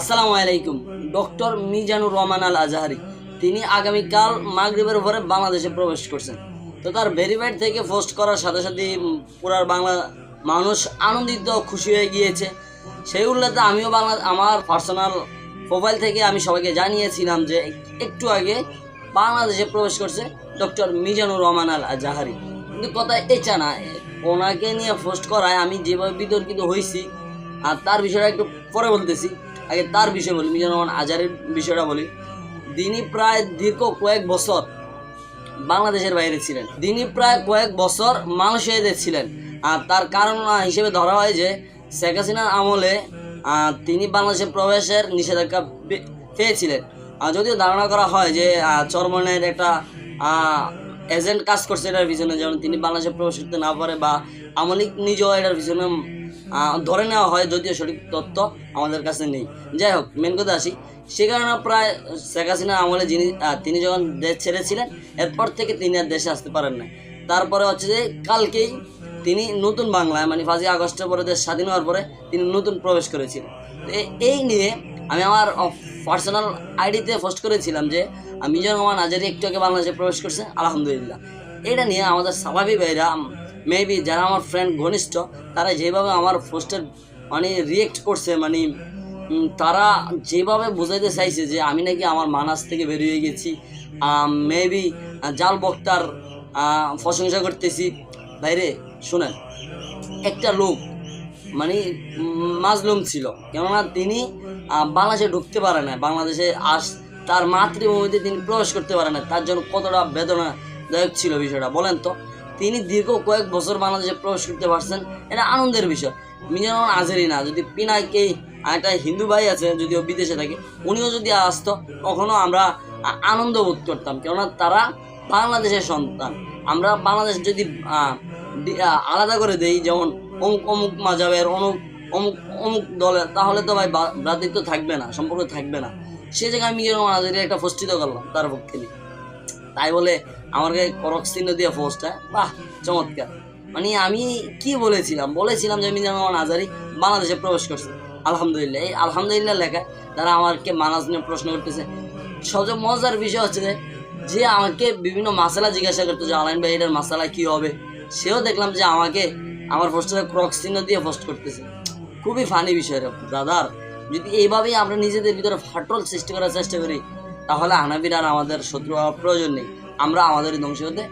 আসসালামু আলাইকুম, ডক্টর মিজানুর রহমান আল আজহারি তিনি আগামীকাল মাগরিবের উপরে বাংলাদেশে প্রবেশ করছেন। তো তার ভেরিফাইড থেকে পোস্ট করার সাথে সাথে পুরার বাংলা মানুষ আনন্দিত, খুশি হয়ে গিয়েছে। সেই উল্লেখে আমিও বাংলা, আমার পার্সোনাল প্রোফাইল থেকে আমি সবাইকে জানিয়েছিলাম যে একটু আগে বাংলাদেশে প্রবেশ করছে ডক্টর মিজানুর রহমান আল আজাহারি কিন্তু কথা এটা না ওনাকে নিয়ে পোস্ট করায় আমি যেভাবে বিতর্কিত হয়েছি আর তার বিষয়টা একটু পরে বলতেছি। আগে তার বিষয় বলি মিজানুর রহমান আজহারের বিষয়টা বলি। তিনি প্রায় দীর্ঘ কয়েক বছর বাংলাদেশের বাইরে ছিলেন। তিনি প্রায় কয়েক বছর মালয়েশিয়াতে ছিলেন। আর তার কারণ হিসেবে ধরা হয় যে, শেখ হাসিনার আমলে তিনি বাংলাদেশে প্রবেশের নিষেধাজ্ঞা পেয়েছিলেন। আর যদিও ধারণা করা হয় যে চরমনের একটা এজেন্ট কাজ করছে এটার পিছনে, যেমন তিনি বাংলাদেশে প্রবেশ করতে না পারে বা আমলিক নিজেও এটার পিছনে ধরে নেওয়া হয় যদিও সঠিক তথ্য আমাদের কাছে নেই। যাই হোক মেন কথা আসি। সে কারণে প্রায় শেখ হাসিনা আমলে যিনি তিনি যখন দেশ ছেড়েছিলেন, এরপর থেকে তিনি আর দেশে আসতে পারেন না তারপরে হচ্ছে যে কালকেই তিনি নতুন বাংলায় মানে পাঁচই আগস্টের পরে দেশ স্বাধীন হওয়ার পরে তিনি নতুন প্রবেশ করেছিলেন। এই নিয়ে আমি আমার পার্সোনাল আইডিতে পোস্ট করেছিলাম যে মিজানুর রহমান আজারি একটু আগে বাংলাদেশে প্রবেশ করছে, আলহামদুলিল্লাহ। এটা নিয়ে আমাদের স্বাভাবিক ভাইরা মেবি যারা আমার ফ্রেন্ড ঘনিষ্ঠ, তারা যেভাবে আমার পোস্টের মানে রিয়েক্ট করছে মানে তারা যেভাবে বোঝাইতে চাইছে যে, আমি নাকি আমার মানাস থেকে বেরিয়ে গেছি। মেবি জাল বক্তার প্রশংসা করতেছি। বাইরে শুনেন, একটা লোক মানে মাজলুম ছিল। কেননা তিনি বাংলাদেশে ঢুকতে পারে না বাংলাদেশে আস, তার মাতৃভূমিতে তিনি প্রবেশ করতে পারে না তার জন্য কতটা বেদনাদায়ক ছিল বিষয়টা, বলেন তো? তিনি দীর্ঘ কয়েক বছর বাংলাদেশে প্রবেশ করতে পারছেন, এটা আনন্দের বিষয়। মিজানুর আজেরই না, যদি পিনাকে একটা হিন্দু ভাই আছে, যদিও বিদেশে থাকে, উনিও যদি আসতো তখনও আমরা আনন্দ বোধ করতাম। কেননা তারা বাংলাদেশের সন্তান। আমরা বাংলাদেশ যদি আলাদা করে দেই, যেমন অমুক অমুক মাজাবের, অমুক অমুক অমুক দলের, তাহলে তো ভাই ভ্রাতৃত্ব থাকবে না, সম্পর্ক থাকবে না। সে জায়গায় আমি যেরকম একটা ফষ্টিত করলাম তার পক্ষে নিয়ে। তাই বলে আমাকে করক চিহ্ন দিয়ে পোস্টটা বাহ, চমৎকার। মানে আমি কি বলেছিলাম? বলেছিলাম যে মিজানুর রহমান আজারি বাংলাদেশে প্রবেশ করছে। আলহামদুলিল্লাহ, এই আলহামদুলিল্লাহ লেখায় তারা আমাকে মানাজ নিয়ে প্রশ্ন করতেছে, সবচেয়ে মজার বিষয় হচ্ছে যে যে আমাকে বিভিন্ন মাসালা জিজ্ঞাসা করতো যে আলাইন ভাই, এটার মাসালা কি হবে? সেও দেখলাম যে আমাকে আমার পোস্টারে ক্রক্স চিহ্ন দিয়ে পোস্ট করতেছে। খুবই ফানি বিষয় ব্রাদার যদি এইভাবেই আমরা নিজেদের ভিতরে ফাটল সৃষ্টি করার চেষ্টা করি, তাহলে হানাবির আর আমাদের শত্রু হওয়ার প্রয়োজন নেই। আমরা আমাদের ধ্বংস হতে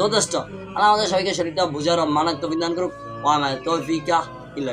যথেষ্ট। আর আমাদের সবাইকে শরীরটা বোঝার মানাত্মক বিধান করুক। ওয়ামায় তৌফিকা ইল্লা